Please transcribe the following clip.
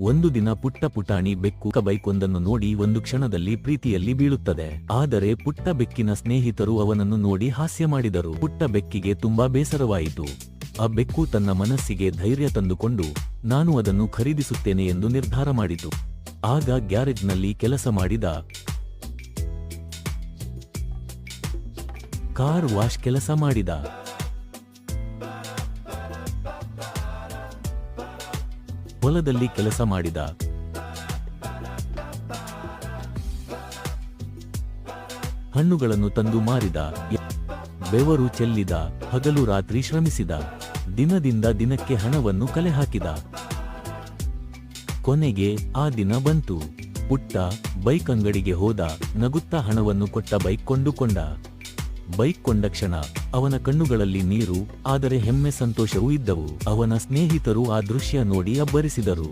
ಒಂದು ದಿನ ಪುಟ್ಟ ಪುಟಾಣಿ ಬೆಕ್ಕು ಕಬೈಕೊಂದನ್ನು ಬೈಕೊಂದನ್ನು ನೋಡಿ ಒಂದು ಕ್ಷಣದಲ್ಲಿ ಪ್ರೀತಿಯಲ್ಲಿ ಬೀಳುತ್ತದೆ. ಆದರೆ ಪುಟ್ಟ ಬೆಕ್ಕಿನ ಸ್ನೇಹಿತರು ಅವನನ್ನು ನೋಡಿ ಹಾಸ್ಯ ಮಾಡಿದರು. ಪುಟ್ಟ ಬೆಕ್ಕಿಗೆ ತುಂಬಾ ಬೇಸರವಾಯಿತು. ಆ ಬೆಕ್ಕು ತನ್ನ ಮನಸ್ಸಿಗೆ ಧೈರ್ಯ ತಂದುಕೊಂಡು, ನಾನು ಅದನ್ನು ಖರೀದಿಸುತ್ತೇನೆ ಎಂದು ನಿರ್ಧಾರ ಮಾಡಿತು. ಆಗ ಗ್ಯಾರೇಜ್ನಲ್ಲಿ ಕೆಲಸ ಮಾಡಿದ ಕಾರ್ ವಾಶ್ ಕೆಲಸ ಮಾಡಿದ. ಹೊಲದಲ್ಲಿ ಕೆಲಸ ಮಾಡಿದ. ಹಣ್ಣುಗಳನ್ನು ತಂದು ಮಾರಿದ. ಬೆವರು ಚೆಲ್ಲಿದ. ಹಗಲು ರಾತ್ರಿ ಶ್ರಮಿಸಿದ. ದಿನದಿಂದ ದಿನಕ್ಕೆ ಹಣವನ್ನು ಕಲೆ ಹಾಕಿದ ಕೊನೆಗೆ ಆ ದಿನ ಬಂತು. ಪುಟ್ಟ ಬೈಕ್ ಅಂಗಡಿಗೆ ಹೋದ. ನಗುತ್ತಾ ಹಣವನ್ನು ಕೊಟ್ಟ ಬೈಕ್ ಕೊಂಡುಕೊಂಡ. ಬೈಕ್ ಕೊಂಡ ಕ್ಷಣ ಅವನ ಕಣ್ಣುಗಳಲ್ಲಿ ನೀರು, ಆದರೆ ಹೆಮ್ಮೆ ಸಂತೋಷವೂ ಇದ್ದವು. ಅವನ ಸ್ನೇಹಿತರು ಆ ದೃಶ್ಯ ನೋಡಿ ಅಬ್ಬರಿಸಿದರು.